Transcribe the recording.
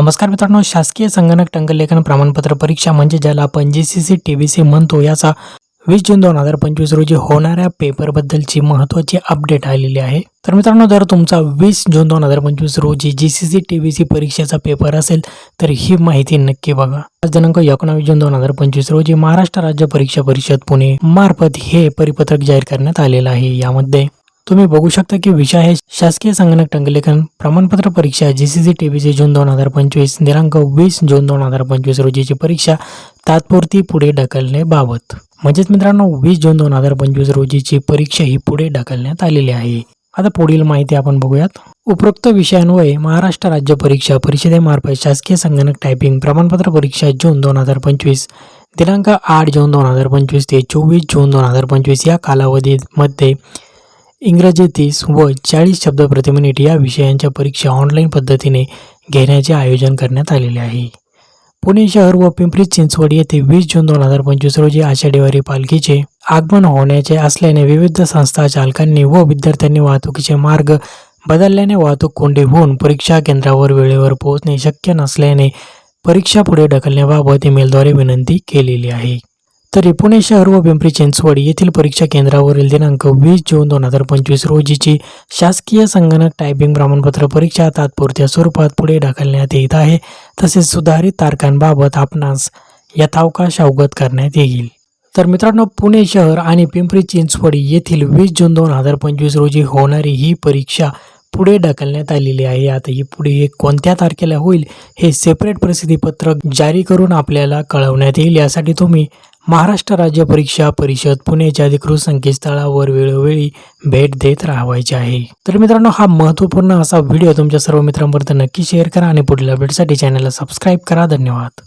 नमस्कार मित्रांनो शासकीय संगणक टंकलेखन प्रमाणपत्र परीक्षा म्हणजे ज्याला आपण G C C T V C म्हणतो याचा वीस जून दोन हजार पंचवीस रोजी होणाऱ्या पेपरबद्दलची महत्त्वाची अपडेट आलेली आहे. तर मित्रांनो जर तुमचा वीस जून दोन हजार पंचवीस रोजी G C C T V C परीक्षेचा पेपर असेल तर ही माहिती नक्की बघा. आज दिनांक एकोणावीस जून दोन हजार पंचवीस रोजी महाराष्ट्र राज्य परीक्षा परिषद पुणे मार्फत हे परिपत्रक जाहीर करण्यात आलेलं आहे. यामध्ये तुम्ही बघू शकता की विषय आहे शासकीय संगणक टंकलेखन प्रमाणपत्र परीक्षा G C C T V C जून दोन हजार पंचवीस दिनांक वीस जून दोन हजार पंचवीस रोजीची परीक्षा तात्पुरती पुढे ढकलण्याबाबत म्हणजेच मित्रांनो वीस जून दोन हजार पंचवीस रोजीची परीक्षा ही पुढे ढकलण्यात आलेली आहे. आता पुढील माहिती आपण बघूयात. उपरोक्त विषयांवये महाराष्ट्र राज्य परीक्षा परिषदेमार्फत शासकीय संगणक टायपिंग प्रमाणपत्र परीक्षा जून दोन हजार पंचवीस दिनांक आठ जून दोन हजार पंचवीस ते चोवीस जून दोन हजार पंचवीस या कालावधीमध्ये इंग्रजी तीस व चाळीस शब्द प्रतिमिनिट या विषयांच्या परीक्षा ऑनलाईन पद्धतीने घेण्याचे आयोजन करण्यात आलेले आहे. पुणे शहर व पिंपरी चिंचवड येथे वीस जून दोन हजार पंचवीस रोजी आषाढीवारी पालखीचे आगमन होण्याचे असल्याने विविध संस्था चालकांनी व विद्यार्थ्यांनी वाहतुकीचे मार्ग बदलल्याने वाहतूक कोंडी होऊन परीक्षा केंद्रावर वेळेवर पोहोचणे शक्य नसल्याने परीक्षा पुढे ढकलण्याबाबत ईमेलद्वारे विनंती केलेली आहे. तरी पुणे शहर व पिंपरी चिंचवड येथील परीक्षा केंद्रावरील दिनांक वीस जून दोन हजार पंचवीस रोजीची शासकीय संगणक टायपिंग प्रमाणपत्र परीक्षा तात्पुरत्या स्वरूपात पुढे ढकलण्यात येत आहे. तसेच सुधारित तारखांबाबत आपणास यथावकाश अवगत करण्यात येईल. तर मित्रांनो पुणे शहर आणि पिंपरी चिंचवड येथील वीस जून दोन हजार पंचवीस रोजी होणारी ही परीक्षा पुढे ढकलण्यात आलेली आहे. आता ही पुढे कोणत्या तारखेला होईल हे सेपरेट प्रसिद्धीपत्रक जारी करून आपल्याला कळवण्यात येईल. यासाठी तुम्ही महाराष्ट्र राज्य परीक्षा परिषद पुण्याच्या अधिकृत संकेतस्थळावर वेळोवेळी भेट देत राहायचे आहे. तर मित्रांनो हा महत्त्वपूर्ण असा व्हिडिओ तुमच्या सर्व मित्रांपर्यंत नक्की शेअर करा आणि पुढील अपडेटसाठी चॅनलला सबस्क्राईब करा. धन्यवाद.